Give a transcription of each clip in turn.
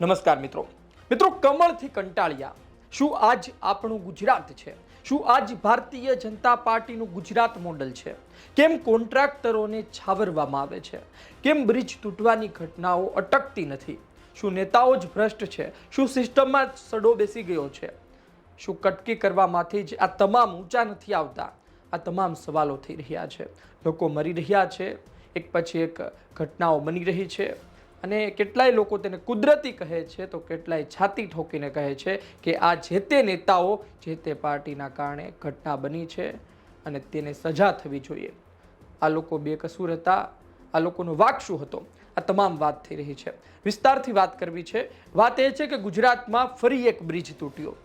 નમસ્કાર મિત્રો. મિત્રો, કમળથી કંટાળ્યા. શું આજ આપણું ગુજરાત છે? શું આજ ભારતીય જનતા પાર્ટીનું ગુજરાત મોડલ છે? કેમ કોન્ટ્રાક્ટરોને છાવરવામાં આવે છે? કેમ બ્રિજ તૂટવાની ઘટનાઓ અટકતી નથી? શું નેતાઓ જ ભ્રષ્ટ છે? શું સિસ્ટમમાં સડો બેસી ગયો છે? શું કટકી કરવામાંથી જ આ તમામ ઊંચા નથી આવતા? આ તમામ સવાલો થઈ રહ્યા છે. લોકો મરી રહ્યા છે. એક પછી એક ઘટનાઓ બની રહી છે. અને કેટલાય લોકો તેને કુદરતી કહે છે, તો કેટલાય છાતી ઠોકીને કહે છે કે આ જે તે નેતાઓ, જે તે પાર્ટીના કારણે ઘટના બની છે અને તેને સજા થવી જોઈએ. આ લોકો બેકસૂર હતા, આ લોકોનો વાક શું હતો. આ તમામ વાત થઈ રહી છે. વિસ્તારથી વાત કરવી છે. વાત એ છે કે ગુજરાતમાં ફરી એક બ્રિજ તૂટ્યો.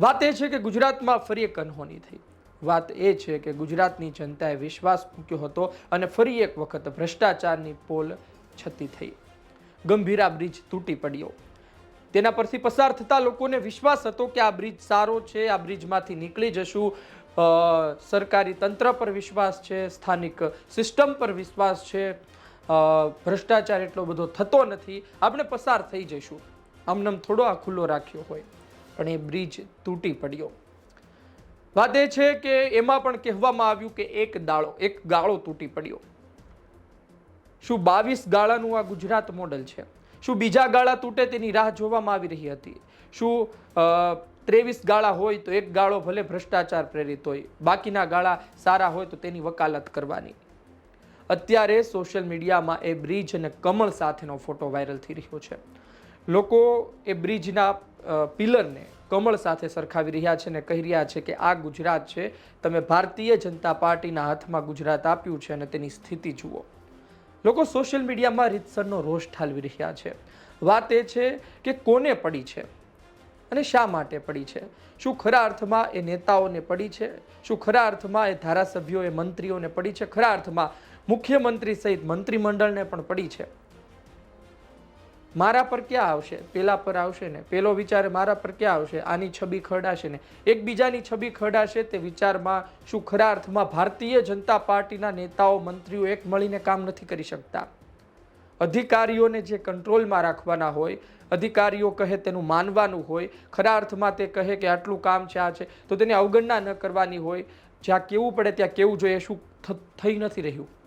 વાત એ છે કે ગુજરાતમાં ફરી એક અનહોની થઈ. વાત એ છે કે ગુજરાતની જનતાએ વિશ્વાસ મૂક્યો હતો અને ફરી એક વખત ભ્રષ્ટાચારની પોલ છતી થઈ. ગંભીરા બ્રિજ તૂટી પડ્યો. તેના પરથી પસાર થતા લોકોને વિશ્વાસ હતો કે આ બ્રિજ સારો છે, આ બ્રિજમાંથી નીકળી જશું. સરકારી તંત્ર પર વિશ્વાસ છે, સ્થાનિક સિસ્ટમ પર વિશ્વાસ છે. ભ્રષ્ટાચાર એટલો બધો થતો નથી. આપણે પસાર થઈ જઈશું. આમનામ થોડો આ ખુલ્લો રાખ્યો હોય. પણ એ બ્રિજ તૂટી પડ્યો. વાત એ છે કે એમાં પણ કહેવામાં આવ્યું કે એક દાળો એક ગાળો તૂટી પડ્યો. શું બાવીસ ગાળાનું આ ગુજરાત મોડલ છે? શું બીજા ગાળા તૂટે તેની રાહ જોવામાં આવી રહી હતી? શું ત્રેવીસ ગાળા હોય તો એક ગાળો ભલે ભ્રષ્ટાચાર પ્રેરિત હોય, બાકીના ગાળા સારા હોય તો તેની વકાલત કરવાની. અત્યારે સોશિયલ મીડિયામાં એ બ્રિજ અને કમળ સાથેનો ફોટો વાયરલ થઈ રહ્યો છે. લોકો એ બ્રિજના પિલરને કમળ સાથે સરખાવી રહ્યા છે અને કહી રહ્યા છે કે આ ગુજરાત છે, તમે ભારતીય જનતા પાર્ટીના હાથમાં ગુજરાત આપ્યું છે અને તેની સ્થિતિ જુઓ. લોકો સોશિયલ મીડિયામાં રીતસરનો રોષ ઠાલવી રહ્યા છે. વાત એ છે કે કોને પડી છે અને શા માટે પડી છે? શું ખરા અર્થમાં એ નેતાઓને પડી છે? શું ખરા અર્થમાં એ ધારાસભ્યો એ મંત્રીઓને પડી છે? ખરા અર્થમાં મુખ્યમંત્રી સહિત મંત્રીમંડળને પણ પડી છે? મારા પર ક્યાં આવશે? પેલા પર આવશે ને? પેલો વિચાર મારા પર ક્યાં આવશે? આની છબી ખરડાશે ને? એકબીજાની છબી ખરડાશે તે વિચારમાં શું ખરા અર્થમાં ભારતીય જનતા પાર્ટીના નેતાઓ, મંત્રીઓ એક મળીને કામ નથી કરી શકતા? અધિકારીઓને જે કંટ્રોલમાં રાખવાના હોય, અધિકારીઓ કહે તેનું માનવાનું હોય, ખરા અર્થમાં તે કહે કે આટલું કામ છે, આ છે, તો તેની અવગણના ન કરવાની હોય. જ્યાં કેવું પડે ત્યાં કેવું જોઈએ, શું થઈ નથી રહ્યું?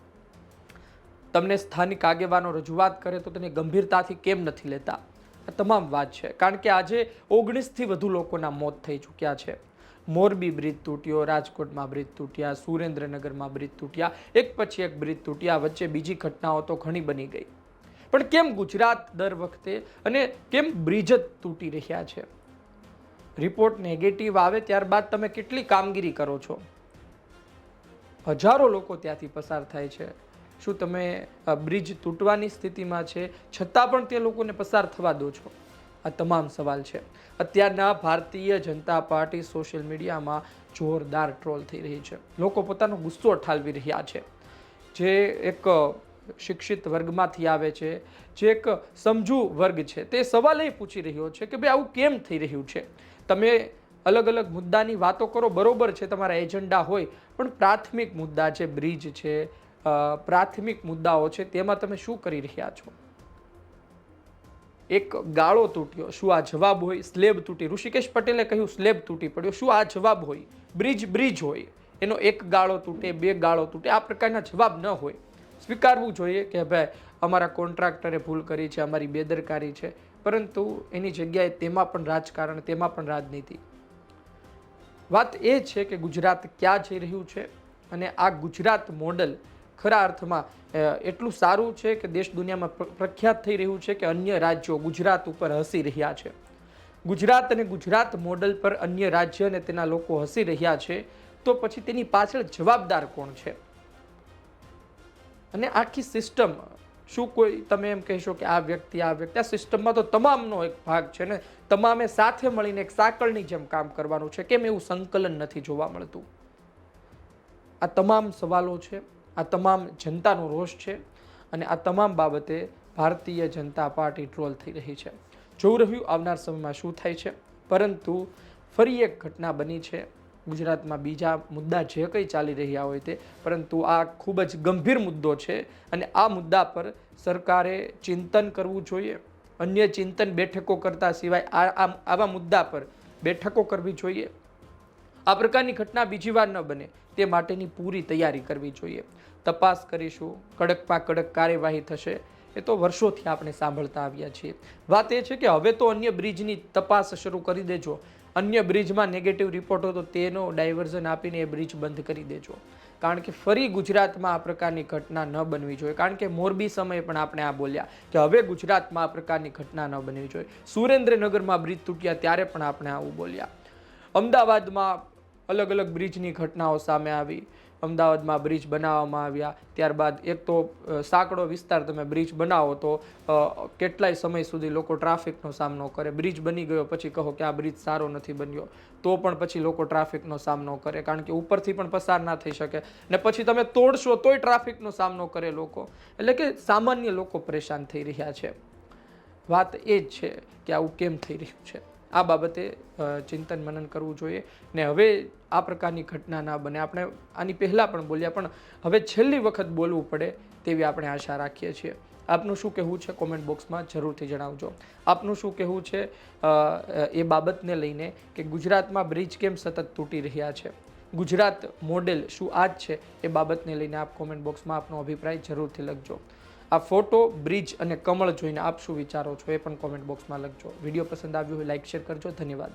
તમને સ્થાનિક આગેવાનો રજૂઆત કરે તો તેને ગંભીરતાથી કેમ નથી લેતા? આ તમામ વાત છે. કારણ કે આજે ઓગણીસથી વધુ લોકોના મોત થઈ ચૂક્યા છે. મોરબી બ્રિજ તૂટ્યો, રાજકોટમાં બ્રિજ તૂટ્યા, સુરેન્દ્રનગરમાં બ્રિજ તૂટ્યા, એક પછી એક બ્રિજ તૂટ્યા, વચ્ચે બીજી ઘટનાઓ તો ઘણી બની ગઈ. પણ કેમ ગુજરાત દર વખતે અને કેમ બ્રિજ જ તૂટી રહ્યા છે? રિપોર્ટ નેગેટિવ આવે ત્યારબાદ તમે કેટલી કામગીરી કરો છો? હજારો લોકો ત્યાંથી પસાર થાય છે. શું તમે બ્રિજ તૂટવાની સ્થિતિમાં છે? છતાં પણ તે લોકોને પસાર થવા દો છો. આ તમામ સવાલ છે. અત્યારના ભારતીય જનતા પાર્ટી સોશિયલ મીડિયામાં જોરદાર ટ્રોલ થઈ રહી છે. લોકો પોતાનો ગુસ્સો ઠાલવી રહ્યા છે. જે એક શિક્ષિત વર્ગમાંથી આવે છે, જે એક સમજુ વર્ગ છે, તે સવાલ એ પૂછી રહ્યો છે કે, ભાઈ, આવું કેમ થઈ રહ્યું છે? તમે અલગ અલગ મુદ્દાની વાતો કરો, બરોબર છે, તમારા એજન્ડા હોય, પણ પ્રાથમિક મુદ્દા છે, બ્રિજ છે પ્રાથમિક મુદ્દાઓ છે, તેમાં તમે શું કરી રહ્યા છો? એક ગાળો તૂટ્યો, શું આ જવાબ હોય? સ્લેબ તૂટી. ઋષિકેશ પટેલે કહ્યું, સ્લેબ તૂટી પડ્યો. શું આ જવાબ હોય? બ્રિજ બ્રિજ હોય. એનો એક ગાળો તૂટે, બે ગાળો તૂટે. આ પ્રકારના જવાબ ન હોય. સ્વીકારવું જોઈએ કે ભાઈ, અમારા કોન્ટ્રાક્ટરે ભૂલ કરી છે, અમારી બેદરકારી છે. પરંતુ એની જગ્યાએ તેમાં પણ રાજકારણ, તેમાં પણ રાજનીતિ. વાત એ છે કે ગુજરાત ક્યાં જઈ રહ્યું છે? અને આ ગુજરાત મોડલ ખરા અર્થમાં એટલું સારું છે કે દેશ દુનિયામાં પ્રખ્યાત થઈ રહ્યું છે કે અન્ય રાજ્યો ગુજરાત ઉપર હસી રહ્યા છે. ગુજરાત અને ગુજરાત મોડલ પર અન્ય રાજ્ય અને તેના લોકો હસી રહ્યા છે, તો પછી તેની પાછળ જવાબદાર કોણ છે? અને આખી સિસ્ટમ, શું કોઈ, તમે એમ કહેશો કે આ વ્યક્તિ આ વ્યક્તિ, આ સિસ્ટમમાં તો તમામનો એક ભાગ છે ને તમામે સાથે મળીને એક સાંકળની જેમ કામ કરવાનું છે, કેમ એવું સંકલન નથી જોવા મળતું? આ તમામ સવાલો છે. આ તમામ જનતાનો રોષ છે અને આ તમામ બાબતે ભારતીય જનતા પાર્ટી ટ્રોલ થઈ રહી છે. જોવું રહ્યું આવનાર સમયમાં શું થાય છે. પરંતુ ફરી એક ઘટના બની છે. ગુજરાતમાં બીજા મુદ્દા જે કંઈ ચાલી રહ્યા હોય તે, પરંતુ આ ખૂબ જ ગંભીર મુદ્દો છે અને આ મુદ્દા પર સરકારે ચિંતન કરવું જોઈએ. અન્ય ચિંતન બેઠકો કરતા સિવાય આ આવા મુદ્દા પર બેઠકો કરવી જોઈએ. આ પ્રકારની ઘટના બીજી વાર ન બને, તે માટેની પૂરી તૈયારી કરવી જોઈએ. તપાસ કરીશું, કડકમાં કડક કાર્યવાહી થશે, એ તો વર્ષોથી આપણે સાંભળતા આવ્યા છીએ. વાત એ છે કે હવે તો અન્ય બ્રિજની તપાસ શરૂ કરી દેજો. અન્ય બ્રિજમાં નેગેટિવ રિપોર્ટ તો તેનો ડાયવર્ઝન આપીને એ બ્રિજ બંધ કરી દેજો. કારણ કે ફરી ગુજરાતમાં આ પ્રકારની ઘટના ન બનવી જોઈએ. કારણ કે મોરબી સમયે પણ આપણે આ બોલ્યા કે હવે ગુજરાતમાં આ પ્રકારની ઘટના ન બનવી જોઈએ. સુરેન્દ્રનગરમાં બ્રિજ તૂટ્યા ત્યારે પણ આપણે આવું બોલ્યા. અમદાવાદમાં અલગ અલગ બ્રિજની ઘટનાઓ સામે આવી. અમદાવાદમાં બ્રિજ બનાવવામાં આવ્યા. ત્યારબાદ એક તો સાંકડો વિસ્તાર તમે બ્રિજ બનાવો તો કેટલાય સમય સુધી લોકો ટ્રાફિકનો સામનો કરે. બ્રિજ બની ગયો પછી કહો કે આ બ્રિજ સારો નથી બન્યો. તો પણ પછી લોકો ટ્રાફિકનો સામનો કરે. કારણ કે ઉપરથી પણ પસાર ના થઈ શકે. ને પછી તમે તોડશો તોય ટ્રાફિકનો સામનો કરે લોકો. એટલે કે સામાન્ય લોકો પરેશાન થઈ રહ્યા છે. વાત એ જ છે કે આવું કેમ થઈ રહ્યું છે? આ બાબતે ચિંતન મનન કરવું જોઈએ. ને હવે આ પ્રકારની ઘટના ના બને. આપણે આની પહેલાં પણ બોલ્યા પણ હવે છેલ્લી વખત બોલવું પડે તેવી આપણે આશા રાખીએ છીએ. આપનું શું કહેવું છે? કોમેન્ટ બોક્સમાં જરૂરથી જણાવજો. આપનું શું કહેવું છે એ બાબતને લઈને કે ગુજરાતમાં બ્રિજ કેમ સતત તૂટી રહ્યા છે? ગુજરાત મોડેલ શું આ જ છે? એ બાબતને લઈને આપ કોમેન્ટ બોક્સમાં આપનો અભિપ્રાય જરૂરથી લખજો. આ ફોટો, બ્રિજ અને કમળ જોઈને આપ શું વિચારો છો એ પણ કોમેન્ટ બોક્સમાં લખજો. વીડિયો પસંદ આવ્યો હોય લાઇક શેર કરજો. ધન્યવાદ.